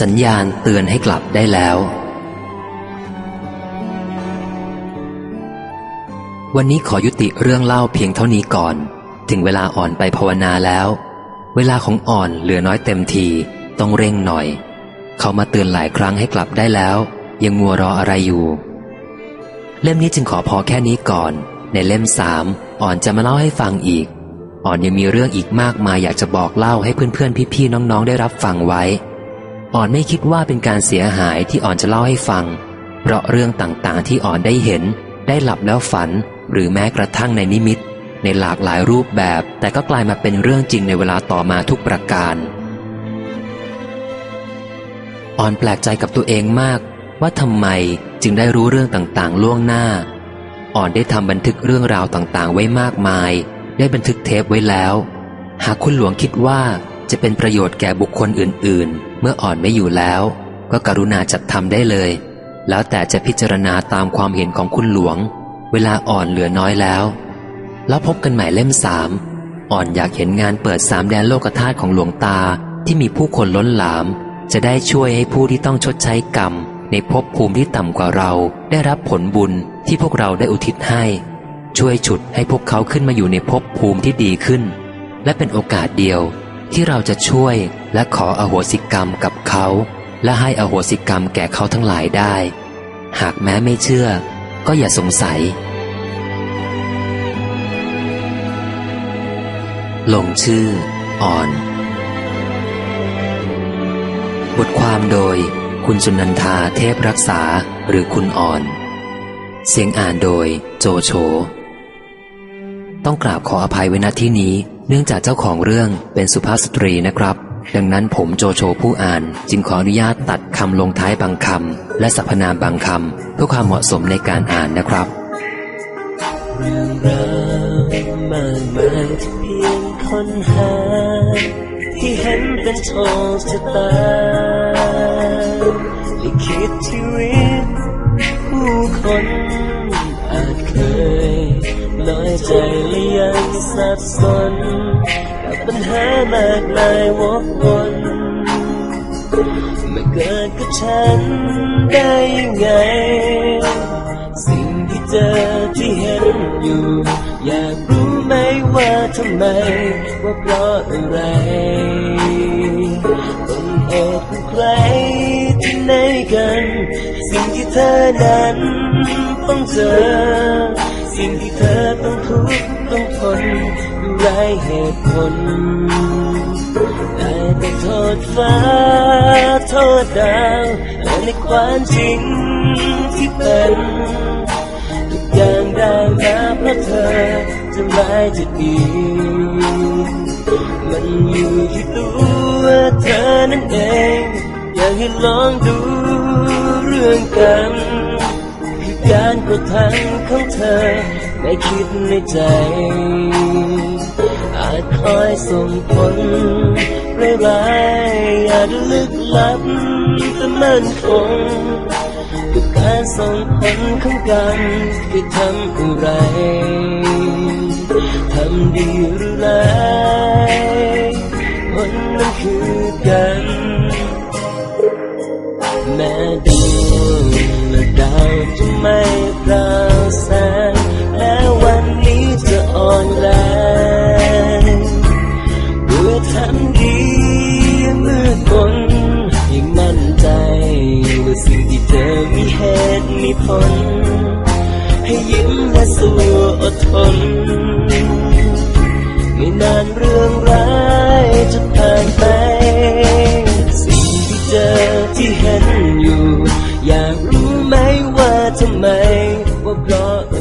สัญญาณเตือนให้กลับได้แล้ว วันนี้ขอยุติเรื่องเล่าเพียงเท่านี้ก่อน ถึงเวลาอ่อนไปภาวนาแล้ว เวลาของอ่อนเหลือน้อยเต็มทีต้องเร่งหน่อย เขามาเตือนหลายครั้งให้กลับได้แล้ว ยังมัวรออะไรอยู่ เล่มนี้จึงขอพอแค่นี้ก่อน ในเล่มสามอ่อนจะมาเล่าให้ฟังอีก อ่อนยังมีเรื่องอีกมากมายอยากจะบอกเล่าให้เพื่อนๆพี่ๆน้องๆได้รับฟังไว้ อ่อนไม่คิดว่าเป็นการเสียหายที่อ่อนจะเล่าให้ฟัง เพราะเรื่องต่างๆ ที่อ่อนได้เห็น ได้หลับแล้วฝัน หรือแม้กระทั่งในนิมิต ในหลากหลายรูปแบบ แต่ก็กลายมาเป็นเรื่องจริงในเวลาต่อมาทุกประการ อ่อนแปลกใจกับตัวเองมาก ว่าทำไมจึงได้รู้เรื่องต่างๆ ล่วงหน้า อ่อนได้ทำบันทึกเรื่องราวต่างๆ ไว้มากมาย ได้บันทึกเทปไว้แล้ว หากคุณหลวงคิดว่า จะเป็นประโยชน์แก่บุคคลอื่น ๆ เมื่ออ่อนไม่อยู่แล้ว ก็กรุณาจัดทำได้เลย แล้วแต่จะพิจารณาตามความเห็นของคุณหลวง เวลาอ่อนเหลือน้อยแล้ว แล้วพบกันใหม่เล่มสามอ่อนอยากเห็นงานเปิดสามแดนโลกธาตุของหลวงตาที่มีผู้คนล้นหลาม จะได้ช่วยให้ผู้ที่ต้องชดใช้กรรม ในภพภูมิที่ต่ำกว่าเรา ได้รับผลบุญที่พวกเราได้อุทิศให้ ช่วยฉุดให้พวกเขาขึ้นมาอยู่ในภพภูมิที่ดีขึ้น และเป็นโอกาสเดียว ที่เราจะช่วยและขออโหสิกรรมกับเขา และให้อโหสิกรรมแก่เขาทั้งหลายได้ หากแม้ไม่เชื่อ ก็อย่าสงสัย ลงชื่อ อ่อน บทความโดย คุณสุนันทาเทพรักษาหรือคุณอ่อน เสียงอ่านโดยโจโฉต้องกราบขออภัยไว้ณที่นี้ นื่องจากเจ้าของเรื่องเป็นสุภาพสตรีนะครับ ดังนั้นผมโจโฉผู้อ่าน จึงขออนุญาตตัดคำลงท้ายบางคำและสรรพนามบางคำเพื่อความเหมาะสมในการอ่านนะครับเรื่องราวมากมายที่เพียงค้นหา ที่เห็นเป็นโชคชะตาลิขิตชีวิตผู้คน สับสนกับปัญหามากมายวกวนไม่เกิดกับฉันได้ยังไง สิ่งที่เจอที่เห็นอยู่ อยากรู้ไหมว่าทำไม ว่าเพราะอะไรต้นเหตุของใครที่ไหนกัน สิ่งที่เธอนั้นต้องเจอ สิ่งที่เธอต้องทุกข์ต้องทนด้วยไรเหตุผลได้แต่โทษฟ้า โทษดาวและในความจริงที่เป็นทุกอย่างได้มาเพราะเธอจะร้ายจะดี มันอยู่ที่ตัวเธอนั่นเอง อยากให้ลองดูเรื่องกัน การกระทำของเธอไม่คิดในใจ อาจคอยส่งผลร้ายๆอาจลึกลับแต่มั่นคงกับการส่งผลของกันคือทำอะไรทำดีหรือร้ายผลนั้นคือกัน แม้ดวงาวจะไม่ปราแสงและวันนี้จะอ่อนแรงเพื่อทำดีมืดมนยังมั่นใจว่าสิ่งที่เธอมีเหตุมีผล ให้ยิ้มและสู้อดทนไม่นานเรื่องร้าย God.